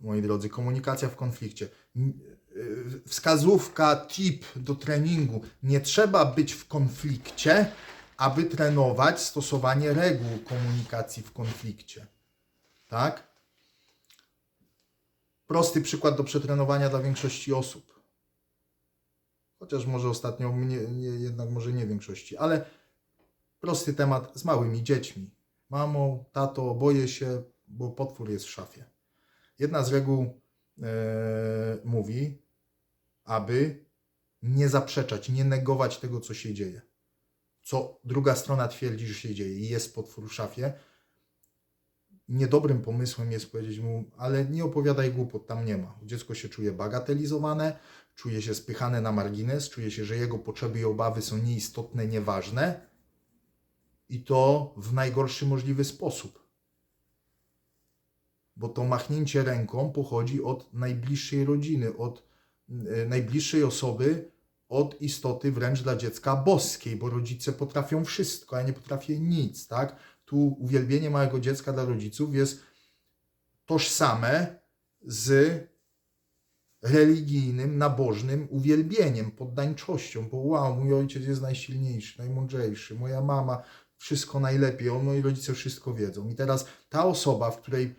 moi drodzy. Komunikacja w konflikcie. Y, Wskazówka, tip do treningu. Nie trzeba być w konflikcie, aby trenować stosowanie reguł komunikacji w konflikcie. Tak? Prosty przykład do przetrenowania dla większości osób. Chociaż może ostatnio, mnie, nie, jednak może nie większości, ale prosty temat z małymi dziećmi. Mamo, tato, boję się, bo potwór jest w szafie. Jedna z reguł e, mówi, aby nie zaprzeczać, nie negować tego, co się dzieje. Co druga strona twierdzi, że się dzieje i jest potwór w szafie. Niedobrym pomysłem jest powiedzieć mu, ale nie opowiadaj głupot, tam nie ma. Dziecko się czuje bagatelizowane, czuje się spychane na margines, czuje się, że jego potrzeby i obawy są nieistotne, nieważne i to w najgorszy możliwy sposób. Bo to machnięcie ręką pochodzi od najbliższej rodziny, od y, najbliższej osoby, od istoty wręcz dla dziecka boskiej, bo rodzice potrafią wszystko, a ja nie potrafię nic, tak? Tu uwielbienie małego dziecka dla rodziców jest tożsame z religijnym, nabożnym uwielbieniem, poddańczością, bo wow, mój ojciec jest najsilniejszy, najmądrzejszy, moja mama wszystko najlepiej, on, moi rodzice wszystko wiedzą. I teraz ta osoba, w której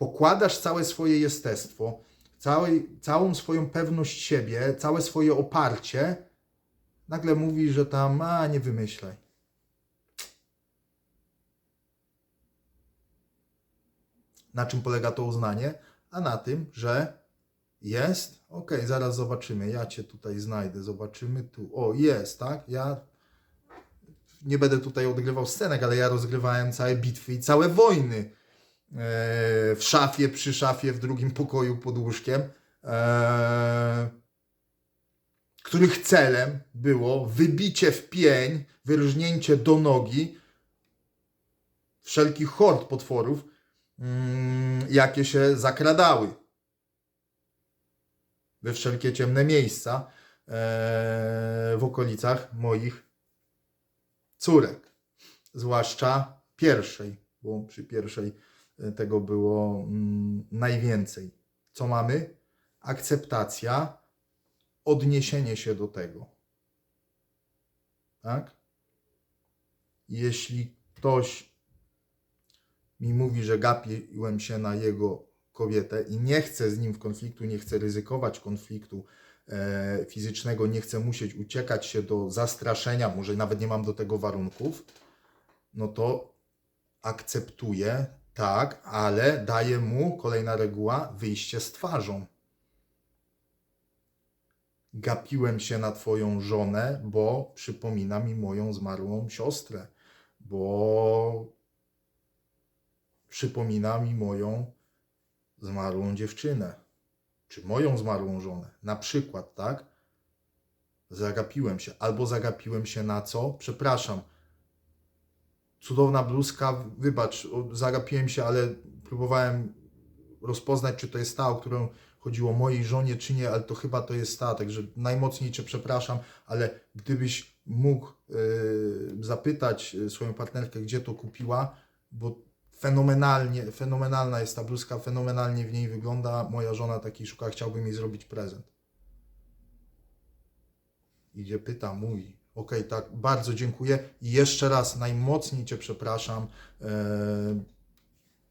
pokładasz całe swoje jestestwo, całej, całą swoją pewność siebie, całe swoje oparcie, nagle mówi, że tam, a nie wymyślaj. Na czym polega to uznanie? A na tym, że jest, okej, zaraz zobaczymy, ja cię tutaj znajdę, zobaczymy tu, o jest, tak, ja nie będę tutaj odgrywał scenek, ale ja rozgrywałem całe bitwy i całe wojny w szafie, przy szafie, w drugim pokoju pod łóżkiem, e, których celem było wybicie w pień, wyrżnięcie do nogi wszelkich hord potworów, mm, jakie się zakradały we wszelkie ciemne miejsca e, w okolicach moich córek, zwłaszcza pierwszej, bo przy pierwszej e, tego było mm, najwięcej. Co mamy? Akceptacja, odniesienie się do tego. Tak? Jeśli ktoś mi mówi, że gapiłem się na jego kobietę i nie chcę z nim w konfliktu, nie chcę ryzykować konfliktu e, fizycznego, nie chcę musieć uciekać się do zastraszenia, może nawet nie mam do tego warunków, no to akceptuję, tak, ale daję mu, kolejna reguła, wyjście z twarzą. Gapiłem się na twoją żonę, bo przypomina mi moją zmarłą siostrę, bo przypomina mi moją zmarłą dziewczynę, czy moją zmarłą żonę, na przykład, tak? Zagapiłem się, albo zagapiłem się na co? Przepraszam. Cudowna bluzka, wybacz, zagapiłem się, ale próbowałem rozpoznać, czy to jest ta, o którą chodziło mojej żonie, czy nie, ale to chyba to jest ta, także najmocniej Cię przepraszam, ale gdybyś mógł yy, zapytać yy, swoją partnerkę, gdzie to kupiła, bo fenomenalnie, fenomenalna jest ta bluzka, fenomenalnie w niej wygląda. Moja żona takiej szuka, chciałbym jej zrobić prezent. Idzie, pyta, mówi. Okej, tak, bardzo dziękuję. I jeszcze raz najmocniej Cię przepraszam e,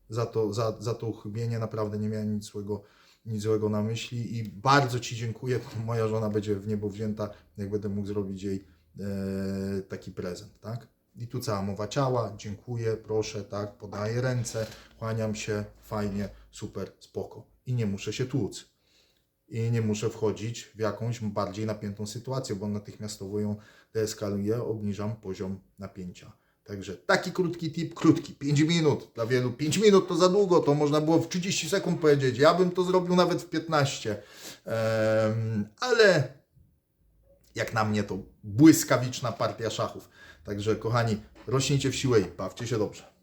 za, to, za, za to uchybienie. Naprawdę nie miałem nic złego, nic złego na myśli i bardzo Ci dziękuję, moja żona będzie w niebo wzięta, jak będę mógł zrobić jej e, taki prezent, tak? I tu cała mowa ciała, dziękuję, proszę, tak, podaję ręce, kłaniam się, fajnie, super, spoko. I nie muszę się tłuc. I nie muszę wchodzić w jakąś bardziej napiętą sytuację, bo natychmiastowo ją deeskaluję, obniżam poziom napięcia. Także taki krótki tip, krótki, 5 minut. Dla wielu 5 minut to za długo, to można było w 30 sekund powiedzieć. Ja bym to zrobił nawet w 15. Em, ale jak na mnie to błyskawiczna partia szachów. Także kochani, rośnijcie w siłę i bawcie się dobrze.